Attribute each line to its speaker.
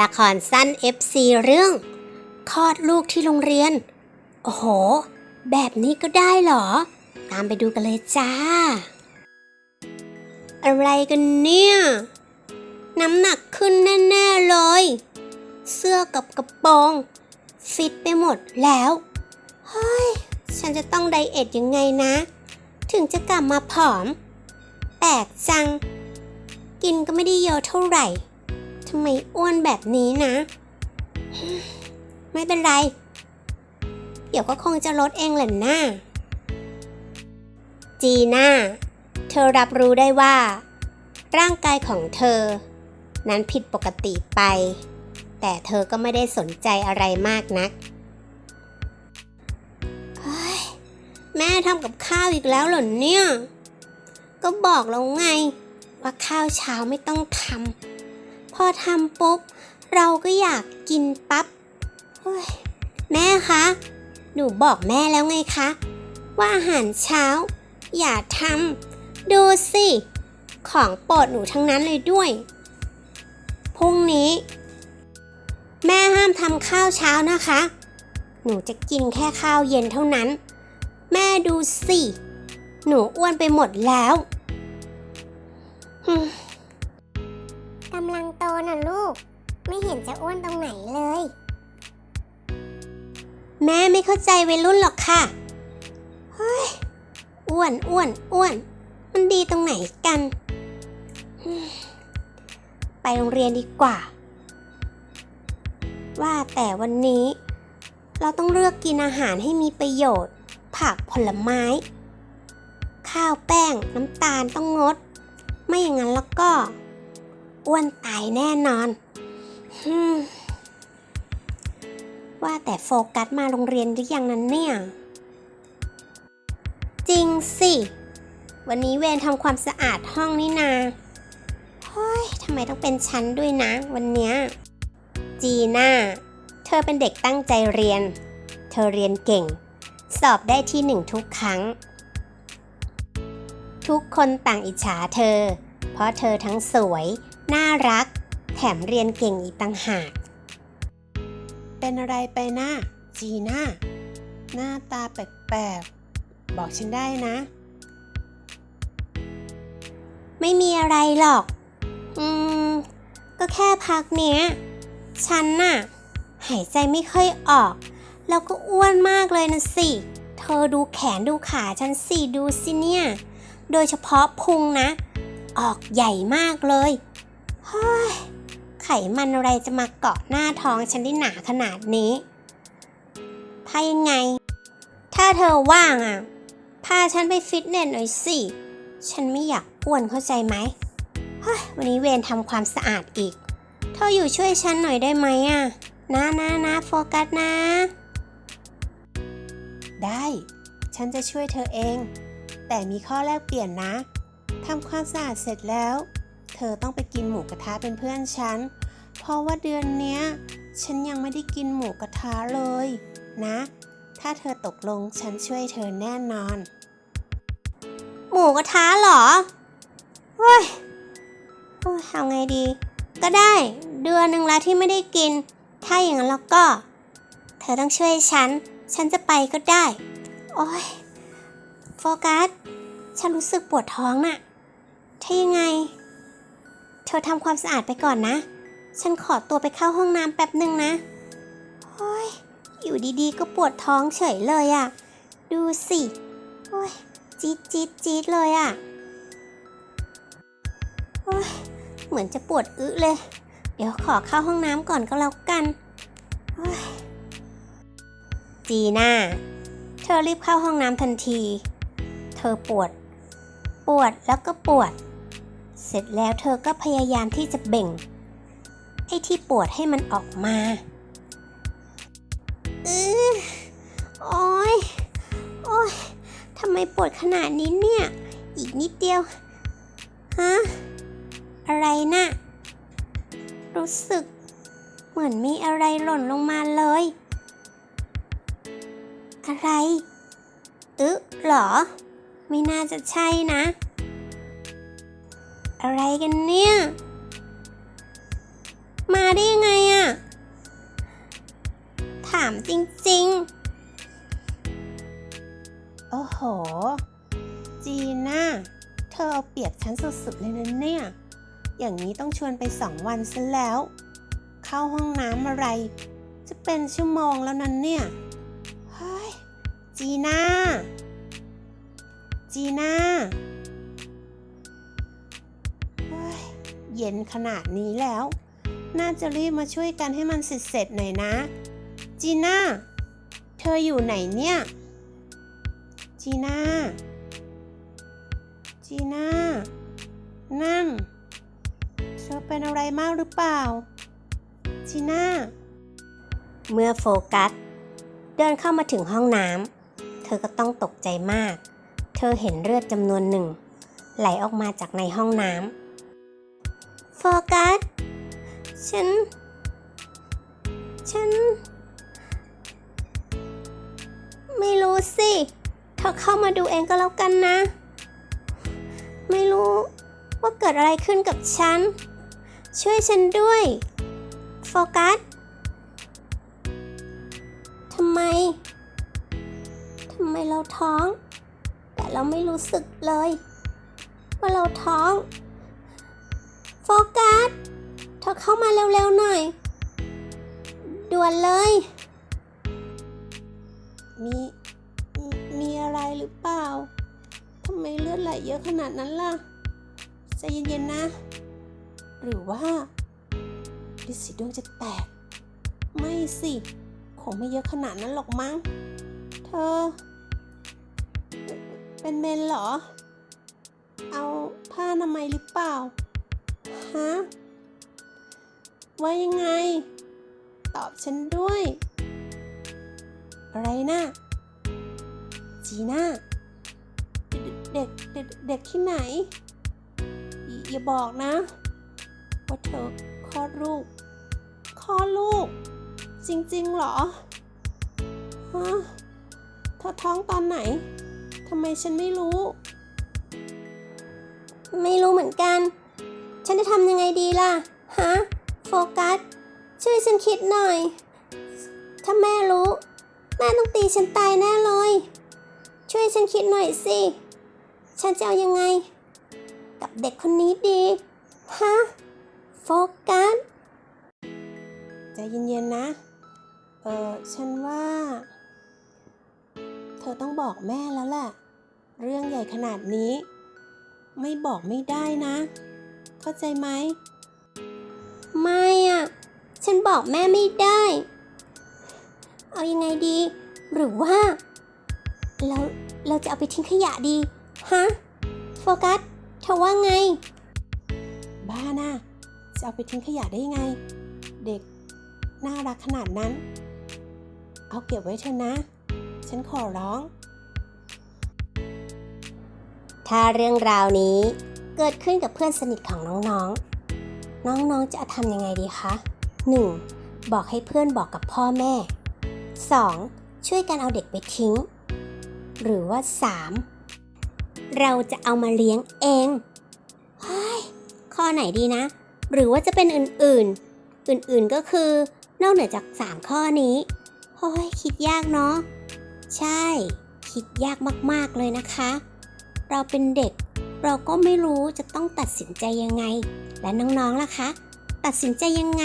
Speaker 1: ละครสั้น FC เรื่อง คลอดลูกที่โรงเรียน โอ้โห แบบนี้ก็ได้เหรอ ตามไปดูกันเลยจ้า อะไรกันเนี่ย น้ำหนักขึ้นแน่ๆเลย เสื้อกับกระโปรง ฟิตไปหมดแล้ว เฮ้ย ฉันจะต้องไดเอทยังไงนะ ถึงจะกลับมาผอม แปลกจัง กินก็ไม่ได้เยอะเท่าไหร่ ทำไมอ้วนแบบนี้นะ ไม่เป็นไร เดี๋ยวก็คงจะลดเองแหละนะจีน่า เธอรับรู้ได้ว่า ร่างกายของเธอ นั้นผิดปกติไป แต่เธอก็ไม่ได้สนใจอะไรมากนักแม่ทำกับข้าวอีกแล้วเหรอเนี่ย ก็บอกแล้วไง ว่าข้าวเช้าไม่ต้องทำ พอทำปุ๊บ เราก็อยากกินปั๊บแม่คะ หนูบอกแม่แล้วไงคะ ว่าอาหารเช้า อย่าทำดูสิ ของโปรดหนูทั้งนั้นเลยด้วย พรุ่งนี้ แม่ห้ามทำข้าวเช้านะคะ หนูจะกินแค่ข้าวเย็นเท่านั้น แม่ดูสิ หนูอ้วนไปหมดแล้ว
Speaker 2: กำลังโตน่ะลูก ไม่เห็นจะอ้วนตรงไหนเลย
Speaker 1: แม่ไม่เข้าใจวัยรุ่นหรอกค่ะเฮ้ยอ้วนอ้วนอ้วน มันดีตรงไหนกัน ไปโรงเรียนดีกว่า ว่าแต่วันนี้ เราต้องเลือกกินอาหารให้มีประโยชน์ ผักผลไม้ ข้าวแป้งน้ำตาลต้องงด ไม่อย่างนั้นแล้วก็ อ้วนตายแน่นอนฮึว่าแต่โฟกัสมาโรงเรียนหรือยังนั้นเนี่ย จริงสิ วันนี้เวรทำความสะอาดห้องนี่นาเฮ้ยทำไมต้องเป็นฉันด้วยนะ วันเนี้ยจีน่า เธอเป็นเด็กตั้งใจเรียน เธอเรียนเก่ง สอบได้ที่หนึ่งทุกครั้ง ทุกคนต่างอิจฉาเธอ เพราะเธอทั้งสวย น่ารัก แถมเรียนเก่งอีกต่างหาก
Speaker 3: เป็นอะไรไปนะจีน่า หน้าตาแปลกๆ บอกฉันได้นะ
Speaker 1: ไม่มีอะไรหรอก อืม ก็แค่พักเนี้ย ฉันน่ะ หายใจไม่ค่อยออก แล้วก็อ้วนมากเลยนะสิ เธอดูแขนดูขาฉันสิดูสิเนี่ย โดยเฉพาะพุงนะ ออกใหญ่มากเลย เฮ้ย ไขมันอะไรจะมาเกาะหน้าท้องฉันได้หนาขนาดนี้ ถ้ายังไง ถ้าเธอว่างอะ พาฉันไปฟิตเนสหน่อยสิ ฉันไม่อยากอ้วนเข้าใจไหม เฮ้ย วันนี้เวรทำความสะอาดอีก เธออยู่ช่วยฉันหน่อยได้ไหมอะ นะนะนะโฟกัสนะ
Speaker 3: ได้ ฉันจะช่วยเธอเอง แต่มีข้อแลกเปลี่ยนนะทำความสะอาดเสร็จแล้ว เธอต้องไปกินหมูกระทะเป็นเพื่อนฉัน เพราะว่าเดือนเนี้ย ฉันยังไม่ได้กินหมูกระทะเลย นะ ถ้าเธอตกลงฉันช่วยเธอแน่นอน
Speaker 1: หมูกระทะเหรอเฮ้ยเฮ้ยเอาไงดี ก็ได้เดือนหนึ่งแล้วที่ไม่ได้กิน ถ้าอย่างนั้นแล้วก็ เธอต้องช่วยฉัน ฉันจะไปก็ได้ โอ้ยโฟกัส ฉันรู้สึกปวดท้องน่ะ ถ้ายังไง ธอทำความสะอาดไปก่อนนะ ฉันขอตัวไปเข้าห้องน้ำแป๊บหนึ่งนะโอ้ยอยู่ดีๆ ก็ปวดท้องเฉยเลยอะ่ะ ดูสิโอ้ยจี๊ดจี๊ดจี๊ดเลยอะ่ะโอ้ยเหมือนจะปวดอึเลย เดี๋ยวขอเข้าห้องน้ำก่อนก็แล้วกันโอ้ยจีน่า เธอรีบเข้าห้องน้ำทันที เธอปวด ปวดแล้วก็ปวด เสร็จแล้วเธอก็พยายามที่จะเบ่ง ไอ้ที่ปวดให้มันออกมาอือโอ้ยโอ้ยทำไมปวดขนาดนี้เนี่ย อีกนิดเดียว ฮะ อะไรนะ่ะ รู้สึก เหมือนมีอะไรหล่นลงมาเลย อะไร อึเหรอ ไม่น่าจะใช่นะ อะไรกันเนี่ย มาได้ยังไงอะถามจริง
Speaker 3: โอ้โห จีน่า เธอเอาเปรียบฉันสุดๆเลยนะเนี่ย อย่างนี้ต้องชวนไปสองวันซะแล้ว เข้าห้องน้ำอะไร จะเป็นชั่วโมงแล้วนั้นเนี่ย เฮ้ย จีน่า จีน่า เย็นขนาดนี้แล้ว น่าจะรีบมาช่วยกันให้มันเสร็จๆหน่อยนะ จีน่า เธออยู่ไหนเนี่ย จีน่า จีน่า นั่น เธอเป็นอะไรมากหรือเปล่า จีน่า
Speaker 1: เมื่อโฟกัส เดินเข้ามาถึงห้องน้ำ เธอก็ต้องตกใจมาก เธอเห็นเลือดจำนวนหนึ่ง ไหลออกมาจากในห้องน้ำ โฟกัส ฉัน ฉัน ไม่รู้สิ เธอเข้ามาดูเองก็แล้วกันนะ ไม่รู้ว่าเกิดอะไรขึ้นกับฉัน ช่วยฉันด้วย โฟกัส ทำไม ทำไมเราท้อง แต่เราไม่รู้สึกเลย ว่าเราท้อง โฟกัส เธอเข้ามาเร็วๆหน่อย ด่วนเลย
Speaker 3: มี มีอะไรหรือเปล่า ทำไมเลือดไหลเยอะขนาดนั้นล่ะ ใจเย็นๆนะ หรือว่าลิสีดวงจะแตก ไม่สิ คงไม่เยอะขนาดนั้นหรอกมั้ง เธอ เป็นเมนเหรอ เอาผ้าอนามัยหรือเปล่า ฮะ ว่ายังไง ตอบฉันด้วย อะไรนะจีน่า เด็กเด็กเด็กที่ไหนอย่าอย่าบอกนะ ว่าเธอคลอดลูกคลอดลูก จริงๆเหรอ ฮะ เธอท้องตอนไหน ทำไมฉันไม่รู้
Speaker 1: ไม่รู้เหมือนกัน ฉันจะทำยังไงดีล่ะ ฮะ โฟกัส ช่วยฉันคิดหน่อย ถ้าแม่รู้ แม่ต้องตีฉันตายแน่เลย ช่วยฉันคิดหน่อยสิ ฉันจะเอายังไง กับเด็กคนนี้ดี ฮะ โฟกัส
Speaker 3: ใจเย็นๆนะ เออฉันว่า เธอต้องบอกแม่แล้วแหละ เรื่องใหญ่ขนาดนี้ ไม่บอกไม่ได้นะ เข้าใจไหม
Speaker 1: ไม่อะฉันบอกแม่ไม่ได้ เอายังไงดี หรือว่า เราเราจะเอาไปทิ้งขยะดี ฮะ โฟกัสเธอว่าไง
Speaker 3: บ้านะจะเอาไปทิ้งขยะได้ยังไง เด็ก น่ารักขนาดนั้น เอาเก็บไว้เถอะนะ ฉันขอร้อง
Speaker 1: ถ้าเรื่องราวนี้ เกิดขึ้นกับเพื่อนสนิทของน้องๆ น้องๆ จะทำยังไงดีคะ 1. บอกให้เพื่อนบอกกับพ่อแม่ 2. ช่วยกันเอาเด็กไปทิ้ง หรือว่า 3. เราจะเอามาเลี้ยงเองเฮ้ยข้อไหนดีนะ หรือว่าจะเป็นอื่นๆ อื่นๆ ก็คือนอกเหนือจาก 3 ข้อนี้เฮ้ยคิดยากเนาะ ใช่ คิดยากมากๆ เลยนะคะ เราเป็นเด็ก เราก็ไม่รู้จะต้องตัดสินใจยังไง และน้องๆล่ะคะ ตัดสินใจยังไง